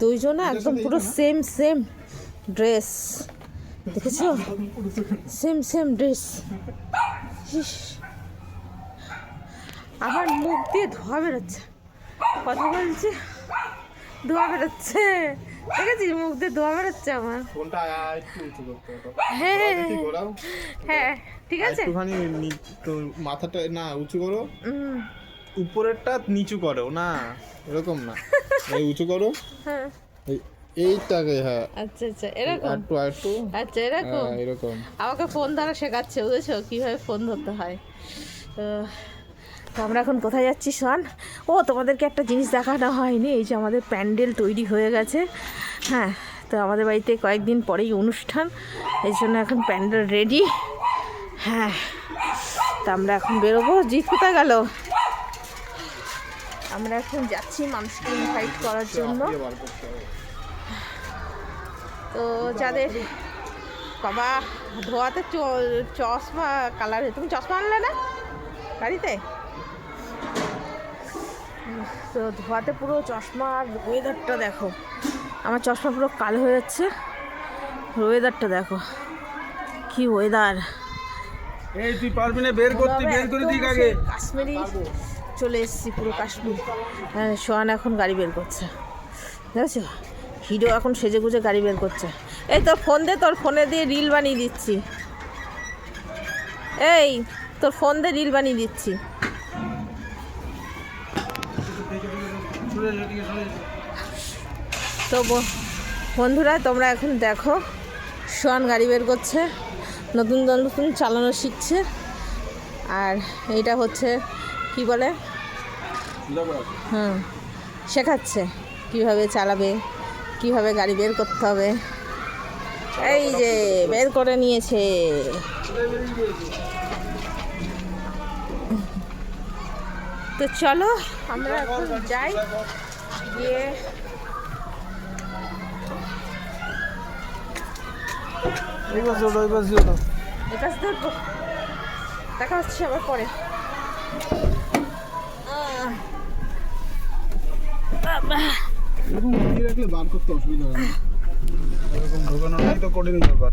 দুইজনে একদম পুরো সেম সেম ড্রেস দেখেছ? সেম সেম ড্রেস আমার মুখ দিয়ে ধোয়া বেরোচ্ছে। কথা বলছি? ধোয়া বেরোচ্ছে। দেখেছিস? মুখ দিয়ে ধোয়া বেরোচ্ছে আমার। হ্যাঁ। ঠিক হ্যাঁ ঠিক আছে? মাথাটা না উঁচু করো। উপরেরটা নিচু করো না এরকম না। এই উঁচু করো। হ্যাঁ। এই- এইটাকে হ্যাঁ। আচ্ছা আচ্ছা এরকম? একটু একটু আচ্ছা এরকম? হ্যাঁ এরকম। আমাকে ফোন ধরা শেখাচ্ছে বুঝেছ? কীভাবে ফোন ধরতে হয়। তো আমরা এখন কোথায় যাচ্ছি শোন? ও তোমাদেরকে একটা জিনিস দেখানো হয়নি এই যে আমাদের প্যান্ডেল তৈরি হয়ে গেছে। হ্যাঁ তো আমাদের বাড়িতে কয়েকদিন পরেই অনুষ্ঠান এই জন্য এখন প্যান্ডেল রেডি হ্যাঁ তা আমরা এখন বেরোবো। জিত কোথায় গেল? আমরা এখন যাচ্ছি মানুষকে ইনভাইট করার জন্য। তো যাদের বাবা ধোয়াতে চশমা কালার তুমি চশমা আনলে না? গাড়িতে তো ধোয়াতে পুরো চশমা আর ওয়েদারটা দেখো। আমার চশমা পুরো কালো হয়ে যাচ্ছে। ওয়েদারটা দেখো। কি ওয়েদার এই তুই পারবি না? বের করতে বের করে দিক আগে। কাশ্মীরি চলে এসেছি পুরো কাশ্মীর। হ্যাঁ সোহান এখন গাড়ি বের করছে। দেখেছ? হিরো এখন সেজে গুজে গাড়ি বের করছে। এই তোর ফোন দে, তোর ফোনে দিয়ে রিল বানিয়ে দিচ্ছি। এই, তোর ফোন দিয়ে রিল বানিয়ে দিচ্ছি। তো বন্ধুরা, তোমরা এখন দেখো, সোহান গাড়ি বের করছে, নতুন নতুন চালানো শিখছে। আর এইটা হচ্ছে, কি বলে? হুম। শেখাচ্ছে কীভাবে চালাবে কীভাবে গাড়ি বের করতে হবে। এই যে বের করে নিয়েছে। তো চলো আমরা এখন যাই গিয়ে দেখা হচ্ছে আবার পরে। বাবা এরকম উঠিয়ে রাখলে বার করতে অসুবিধা হবে এরকম ঢোকানোটাই তো কঠিন ব্যাপার।